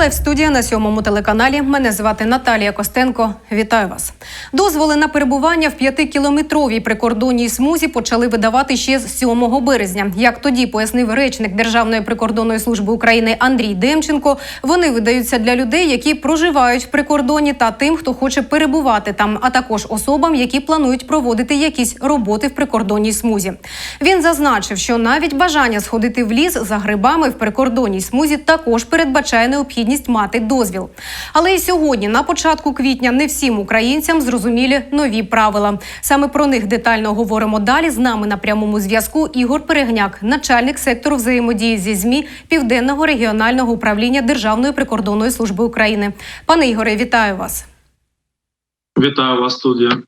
Лайв студія на сьомому телеканалі. Мене звати Наталія Костенко. Вітаю вас. Дозволи на перебування в п'ятикілометровій прикордонній смузі почали видавати ще з 7 березня. Як тоді пояснив речник Державної прикордонної служби України Андрій Демченко, вони видаються для людей, які проживають в прикордоні, та тим, хто хоче перебувати там, а також особам, які планують проводити якісь роботи в прикордонній смузі. Він зазначив, що навіть бажання сходити в ліс за грибами в прикордонній смузі також передбачає необхідність мати дозвіл. Але і сьогодні, на початку квітня, не всім українцям зрозумілі нові правила. Саме про них детально говоримо далі. З нами на прямому зв'язку Ігор Перегняк, начальник сектору взаємодії зі змі Південного регіонального управління Державної прикордонної служби України. Пане Ігоре, вітаю вас. Вітаю вас, студія.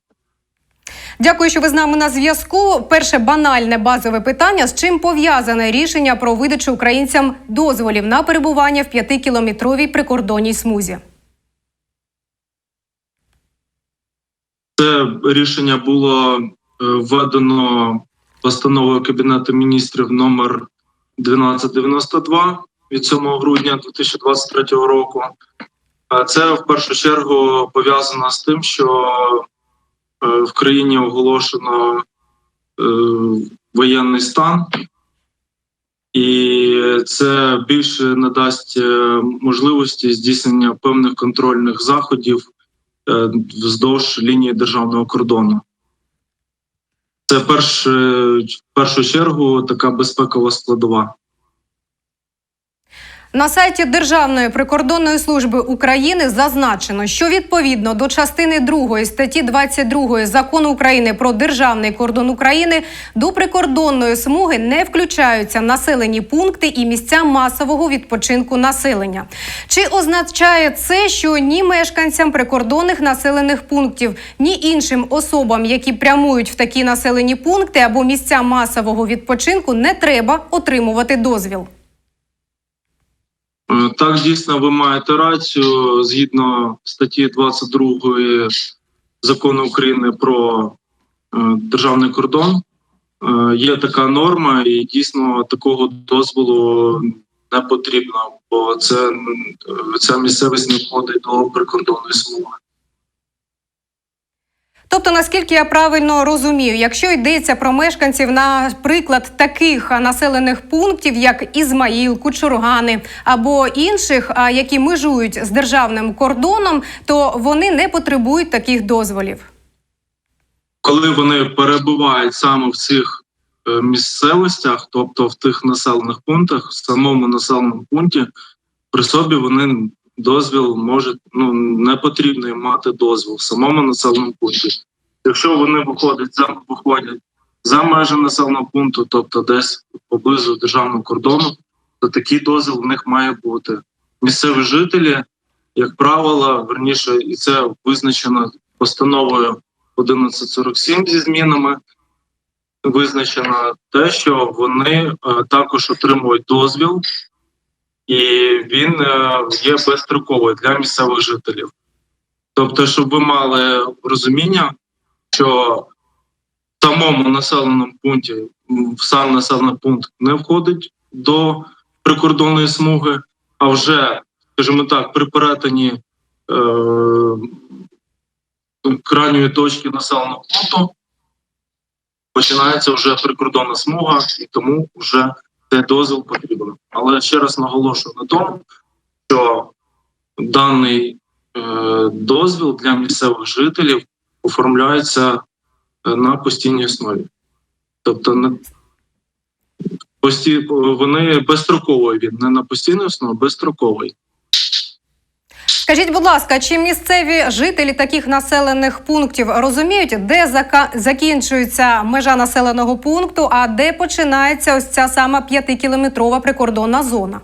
Дякую, що ви з нами на зв'язку. Перше банальне базове питання: з чим пов'язане рішення про видачу українцям дозволів на перебування в п'ятикілометровій прикордонній смузі? Це рішення було е, введено постановою Кабінету міністрів номер 1292 від 7 грудня 2023 року. А Це в першу чергу пов'язано з тим, що е, в країні оголошено е, воєнний стан, і це більше надасть е, можливості здійснення певних контрольних заходів е, вздовж лінії державного кордону. Це перш, е, в першу чергу така безпекова складова. На сайті Державної прикордонної служби України зазначено, що відповідно до частини 2 статті 22 закону України про державний кордон України до прикордонної смуги не включаються населені пункти і місця масового відпочинку населення. Чи означає це, що ні мешканцям прикордонних населених пунктів, ні іншим особам, які прямують в такі населені пункти або місця масового відпочинку, не треба отримувати дозвіл? Е, Так, дійсно, ви маєте рацію. Згідно статті 22 закону України про е, державний кордон, е, є така норма, і дійсно такого дозволу не потрібно, бо це ця місцевість не входить до прикордонної смуги. Тобто, наскільки я правильно розумію, якщо йдеться про мешканців, наприклад, таких населених пунктів, як Ізмаїл, Кучургани або інших, які межують з державним кордоном, то вони не потребують таких дозволів. коли вони перебувають саме в цих е, місцевостях, тобто в тих населених пунктах, в самому населеному пункті, при собі вони дозвіл можуть, ну не потрібно їм мати дозвіл в самому населеному пункті. Якщо вони виходять за виходять за межі населеного пункту, тобто десь поблизу державного кордону, то такий дозвіл в них має бути. Місцеві жителі, як правило, верніше, і це визначено постановою 1147 зі змінами. Визначено те, що вони е, також отримують дозвіл, і він е, є безстроковий для місцевих жителів. Тобто, щоб ви мали розуміння, що в самому населеному пункті в сам населений пункт не входить до прикордонної смуги, а вже, скажімо так, при перетині е, крайньої точки населеного пункту починається вже прикордонна смуга, і тому вже цей дозвіл потрібен. Але ще раз наголошую на тому, що даний е, дозвіл для місцевих жителів оформляється е, на постійній основі. Тобто на пості, вони безстроковий він, не на постійній основі, а безстроковий. Скажіть, будь ласка, чи місцеві жителі таких населених пунктів розуміють, де закінчується межа населеного пункту, а де починається ось ця сама п'ятикілометрова прикордонна зона?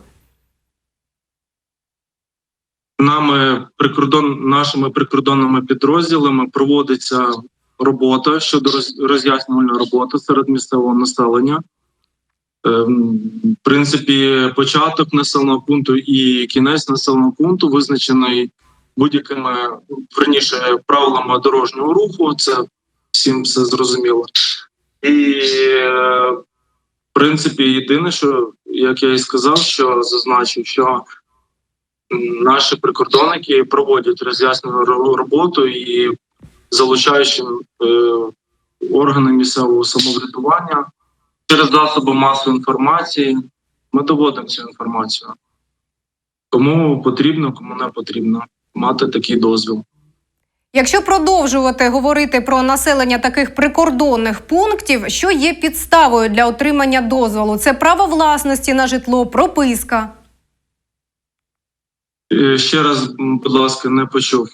Нами прикордон нашими прикордонними підрозділами проводиться робота щодо роз- роз'яснювальної роботи серед місцевого населення. Ем, В принципі, початок населеного пункту і кінець населеного пункту визначений будь-якими верніше правилами дорожнього руху. Це всім все зрозуміло. І в принципі, єдине, що як я і сказав, що зазначив, що наші прикордонники проводять роз'яснену роботу і залучаючи е, органи місцевого самоврядування через засоби масової інформації, ми доводимо цю інформацію. Кому потрібно, кому не потрібно мати такий дозвіл. Якщо продовжувати говорити про населення таких прикордонних пунктів, що є підставою для отримання дозволу? Це право власності на житло, прописка. Е, Ще раз, будь ласка, не почув.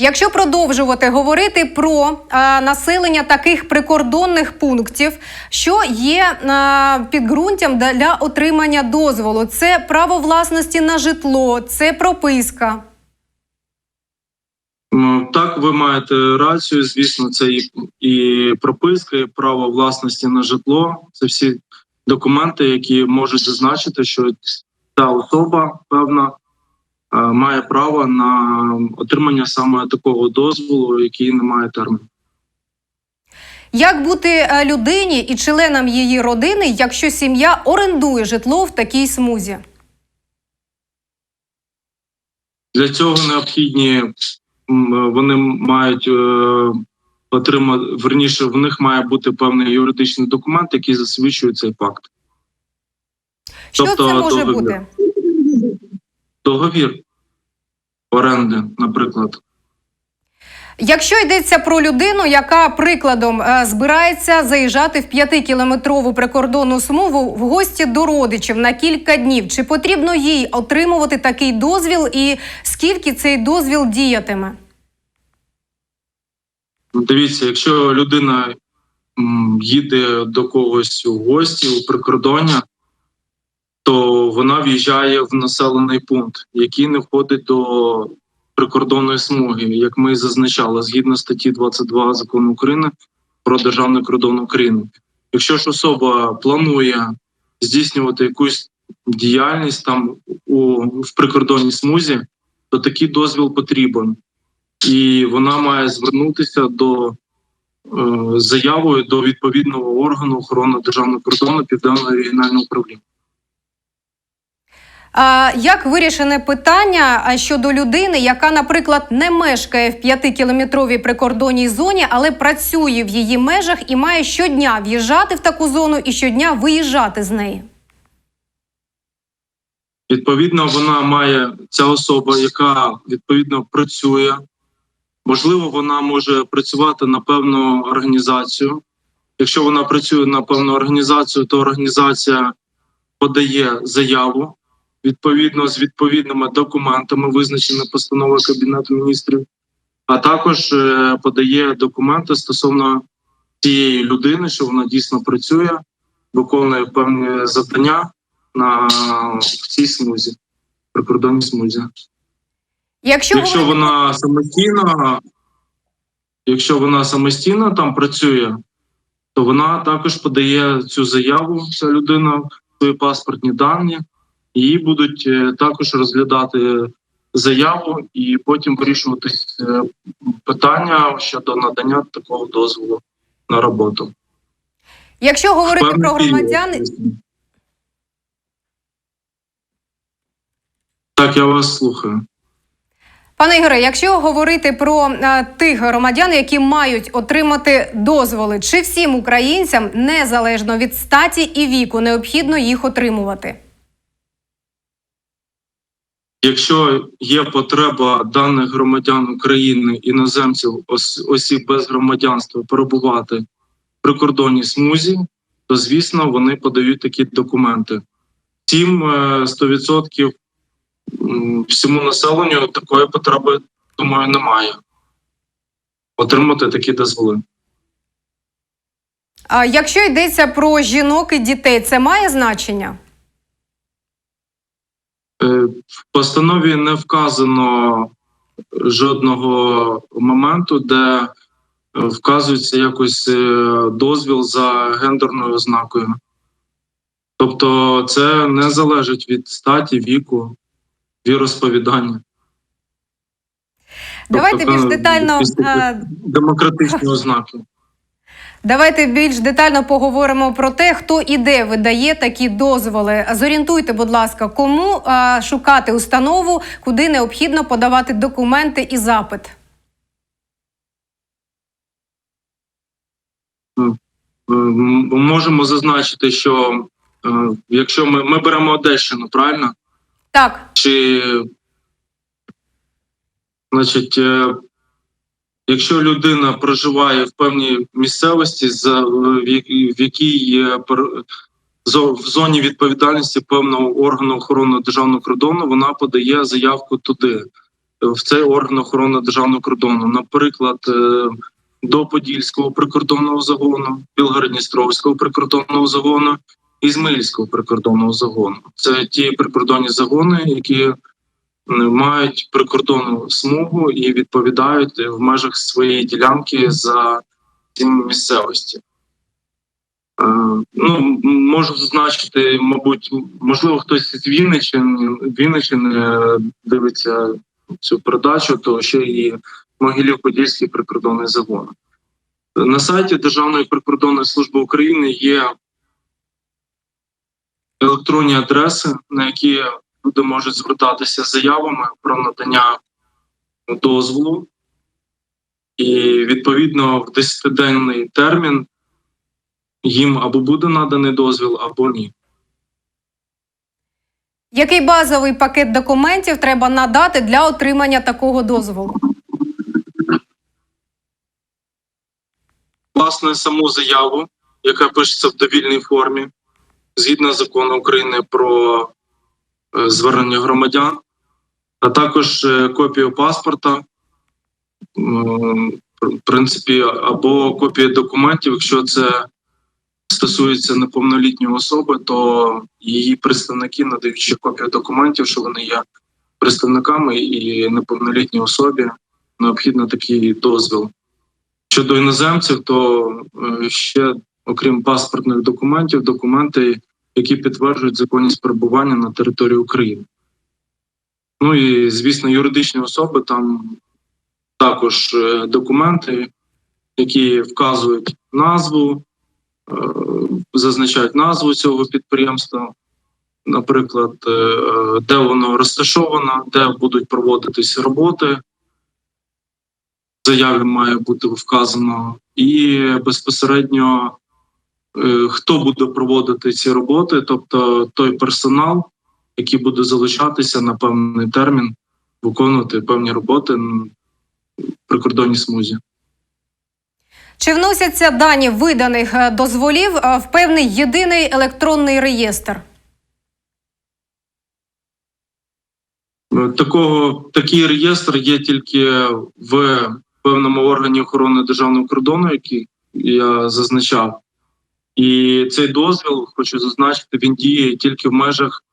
Якщо продовжувати говорити про а, населення таких прикордонних пунктів, що є а, підґрунтям для- отримання дозволу, це право власності на житло, це прописка. Ну, Так, ви маєте рацію. Звісно, це і, і прописка, і право власності на житло. Це всі документи, які можуть зазначити, що та особа певна е, має право на отримання саме такого дозволу, який не має терміну. Як бути е, людині і членам її родини, якщо сім'я орендує житло в такій смузі? Для цього необхідні вони мають е, отримати верніше, в них має бути певний юридичний документ, який засвідчує цей факт. Що Тобто це може бути? Договір оренди, наприклад. Якщо йдеться про людину, яка прикладом е, збирається заїжджати в п'ятикілометрову прикордонну смугу в гості до родичів на кілька днів, чи потрібно їй отримувати такий дозвіл, і скільки цей дозвіл діятиме? Дивіться, якщо людина їде до когось у гості у прикордоння, то вона в'їжджає в населений пункт, який не входить до прикордонної смуги, як ми зазначали, згідно статті 22 закону України про державний кордон України. Якщо ж особа планує здійснювати якусь діяльність там у в прикордонній смузі, то такий дозвіл потрібен і вона має звернутися до е, заявою до відповідного органу охорони державного кордону південного регіонального управління. Як вирішене питання щодо людини, яка, наприклад, не мешкає в п'ятикілометровій прикордонній зоні, але працює в її межах і має щодня в'їжджати в таку зону і щодня виїжджати з неї? Відповідно, вона має ця особа, яка відповідно працює. Можливо, вона може працювати на певну організацію. Якщо вона працює на певну організацію, то організація подає заяву відповідно з відповідними документами, визначеними постановою Кабінету міністрів, а також е, подає документи стосовно цієї людини, що вона дійсно працює, виконує певні завдання на в цій смузі, прикордонній смузі. Якщо, Якщо вона самостійно, якщо вона самостійно там працює, то вона також подає цю заяву, ця людина, свої паспортні дані, її будуть е, також розглядати заяву і потім вирішуватись е, питання щодо надання такого дозволу на роботу. якщо говорити Певний про громадян. Так, я вас слухаю. Пане Ігоре, якщо говорити про е, тих громадян, які мають отримати дозволи, чи всім українцям незалежно від статі і віку необхідно їх отримувати? Якщо є потреба даних громадян України, іноземців, осіб без громадянства перебувати в прикордонній смузі, то звісно вони подають такі документи. Втім, е, 100% всьому населенню такої потреби, думаю, немає отримати такі дозволи. А якщо йдеться про жінок і дітей, це має значення? Е, В постанові не вказано жодного моменту, де е, вказується якось е, дозвіл за гендерною ознакою. Тобто це не залежить від статі, віку, віросповідання. Давайте Тобто, більш детально демократичні ознаки. Давайте більш детально поговоримо про те, хто і де видає такі дозволи. Зорієнтуйте, будь ласка, кому а, шукати установу, куди необхідно подавати документи і запит. Е, Можемо зазначити, що е, якщо ми, ми беремо Одещину, правильно? Так, Чи значить, е, якщо людина проживає в певній місцевості, в якій пер- в зоні відповідальності певного органу охорони державного кордону, вона подає заявку туди, в цей орган охорони державного кордону. Наприклад, е, до Подільського прикордонного загону, Білгородністровського прикордонного загону, Ізмаїльського прикордонного загону. Це ті прикордонні загони, які мають прикордонну смугу і відповідають в межах своєї ділянки за ці місцевості. Е, Ну, можу зазначити, мабуть, можливо, хтось з Вінниччини, Вінниччини е, дивиться цю передачу, то ще і Могилів-Подільський прикордонний загон. На сайті Державної прикордонної служби України є електронні адреси, на які люди можуть звертатися з заявами про надання дозволу, і відповідно в 10-денний термін їм або буде наданий дозвіл, або ні. який базовий пакет документів треба надати для отримання такого дозволу? власне саму заяву, яка пишеться в довільній формі, згідно закону України про звернення громадян, а також е, копію паспорта, в принципі, або копію документів, якщо це стосується неповнолітньої особи, то її представники надають ще копію документів, що вони є представниками і неповнолітній особі необхідно такий дозвіл. Щодо іноземців, то е, ще, окрім паспортних документів, документи, які підтверджують законність перебування на території України. Ну і, звісно, юридичні особи там також е, документи, які вказують назву, е, зазначають назву цього підприємства, наприклад, е, де воно розташовано, де будуть проводитись роботи. Заяві має бути вказано, і безпосередньо хто буде проводити ці роботи, тобто той персонал, який буде залучатися на певний термін, виконувати певні роботи в прикордонній смузі. Чи вносяться дані виданих е, дозволів е, в певний єдиний електронний реєстр? Е, Такого такий реєстр є тільки в певному органі охорони державного кордону, який я зазначав. І цей дозвіл, хочу зазначити, він діє тільки в межах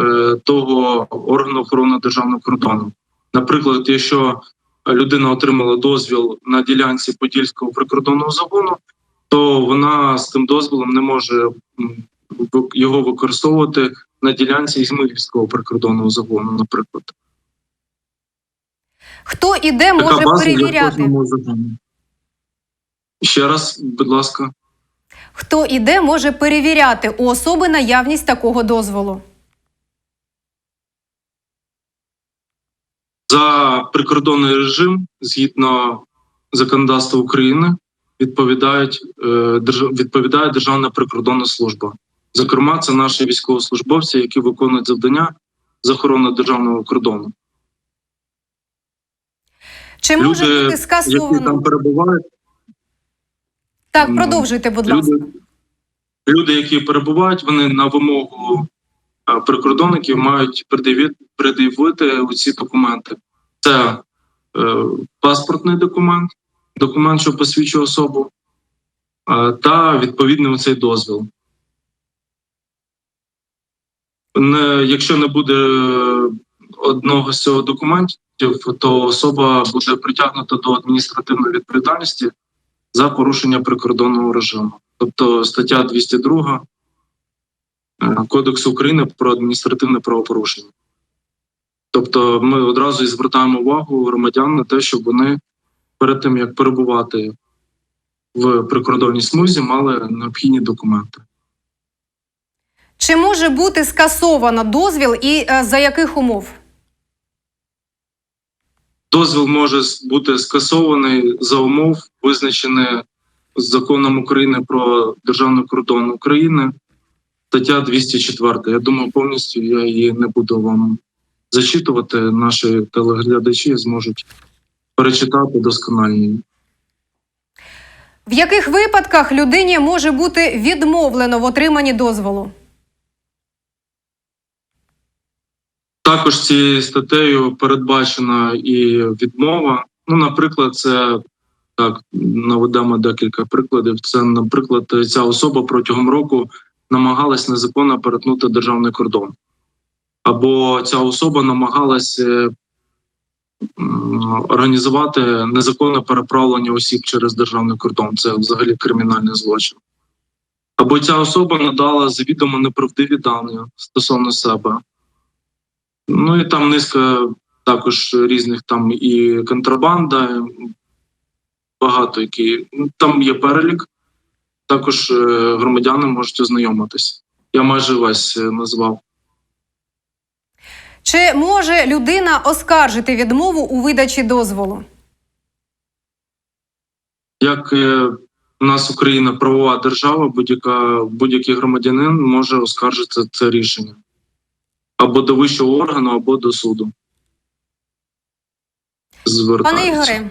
е, того органу охорони державного кордону. Наприклад, якщо людина отримала дозвіл на ділянці Подільського прикордонного загону, то вона з тим дозволом не може його використовувати на ділянці Ізмаїльського прикордонного загону, наприклад. Хто і де може перевіряти? Ще раз, будь ласка. Хто і де може перевіряти у особи наявність такого дозволу? За прикордонний режим згідно законодавства України відповідають е, відповідає Державна прикордонна служба. Зокрема, це наші військовослужбовці, які виконують завдання з охорони державного кордону. Чи може Люди, бути які скасовано? там перебувають, Так, продовжуйте, будь ласка. люди, люди, які перебувають, вони на вимогу е, прикордонників мають пред'явити, пред'явити ці документи. Це е, паспортний документ, документ, що посвідчує особу, е, та відповідний цей дозвіл. Не, якщо не буде одного з цього документів, то особа буде притягнута до адміністративної відповідальності за порушення прикордонного режиму. Тобто стаття 202 е, Кодексу України про адміністративне правопорушення. Тобто ми одразу і звертаємо увагу громадян на те, щоб вони перед тим як перебувати в прикордонній смузі мали необхідні документи. Чи може бути скасовано дозвіл і е, за яких умов? Дозвіл може бути скасований за умов, визначених законом України про державний кордон України, стаття 204. Я думаю, повністю я її не буду вам зачитувати. Наші телеглядачі зможуть перечитати досконально. В яких випадках людині може бути відмовлено в отриманні дозволу? Також цією статтею передбачена і відмова. Ну, наприклад, це так наведемо декілька прикладів. Це, наприклад, ця особа протягом року намагалась незаконно перетнути державний кордон, або ця особа намагалась е, організувати незаконне переправлення осіб через державний кордон. Це взагалі кримінальний злочин. Або ця особа надала завідомо неправдиві дані стосовно себе. Ну і там низка також різних там і контрабанда, багато які. Ну, Там є перелік. Також е, громадяни можуть ознайомитись. Я майже весь е, назвав. Чи може людина оскаржити відмову у видачі дозволу? Як е, у нас Україна правова держава, будь-яка будь-який громадянин може оскаржити це рішення або до вищого органу, або до суду. Пане Ігоре,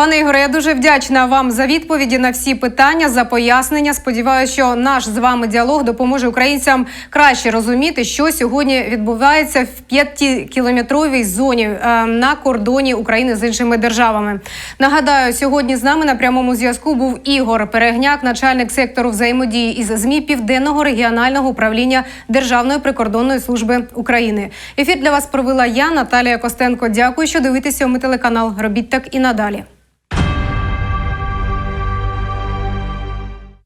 пане Ігоре, я дуже вдячна вам за відповіді на всі питання, за пояснення. Сподіваюся, що наш з вами діалог допоможе українцям краще розуміти, що сьогодні відбувається в п'ятикілометровій зоні е, на кордоні України з іншими державами. Нагадаю, сьогодні з нами на прямому зв'язку був Ігор Перегняк, начальник сектору взаємодії із ЗМІ Південного регіонального управління Державної прикордонної служби України. Ефір для вас провела я, Наталія Костенко. Дякую, що дивитеся ми телеканал. Робіть так і надалі.